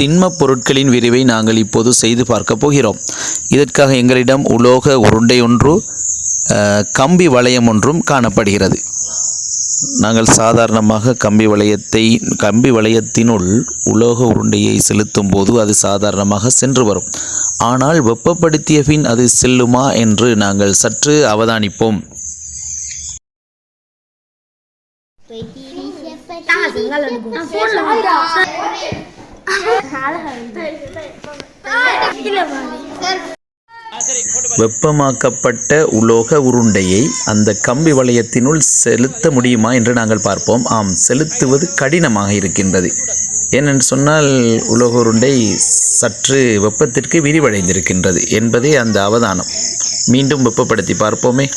திண்மப் பொருட்களின் விரிவை நாங்கள் இப்போது செய்து பார்க்க போகிறோம். இதற்காக எங்களிடம் உலோக உருண்டை ஒன்று கம்பி வளையம் ஒன்றும் காணப்படுகிறது. நாங்கள் சாதாரணமாக கம்பி வளையத்தை கம்பி வளையத்தினுள் உலோக உருண்டையை செலுத்தும் போது அது சாதாரணமாக சென்று வரும். ஆனால் வெப்பப்படுத்திய பின் அது செல்லுமா என்று நாங்கள் சற்று அவதானிப்போம். வெப்பமாக்கப்பட்ட உலோக உருண்டையை அந்த கம்பி வளையத்தினுள் செலுத்த முடியுமா என்று நாங்கள் பார்ப்போம். ஆம் செலுத்துவது கடினமாக இருக்கின்றது. ஏனென்று சொன்னால் உலோக உருண்டை சற்று வெப்பத்திற்கு விரிவடைந்திருக்கின்றது என்பதே அந்த அவதானம். மீண்டும் வெப்பப்படுத்தி பார்ப்போமே.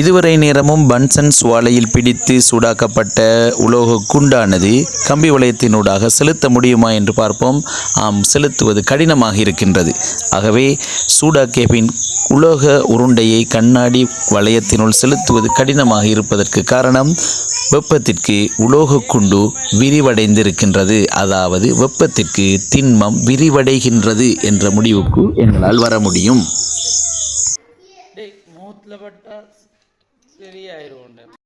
இதுவரை நேரமும் பன்சன் சுவாலையில் பிடித்து சூடாக்கப்பட்ட உலோக குண்டானது கம்பி வளையத்தினூடாக செலுத்த முடியுமா என்று பார்ப்போம். ஆம் செலுத்துவது கடினமாக இருக்கின்றது. ஆகவே சூடாக்கிய பின் உலோக உருண்டையை கண்ணாடி வளையத்தினுள் செலுத்துவது கடினமாக இருப்பதற்கு காரணம் வெப்பத்திற்கு உலோக குண்டு விரிவடைந்திருக்கின்றது. அதாவது வெப்பத்திற்கு திண்மம் விரிவடைகின்றது என்ற முடிவுக்கு எங்களால் வர முடியும். ശരിയായതുകൊണ്ട്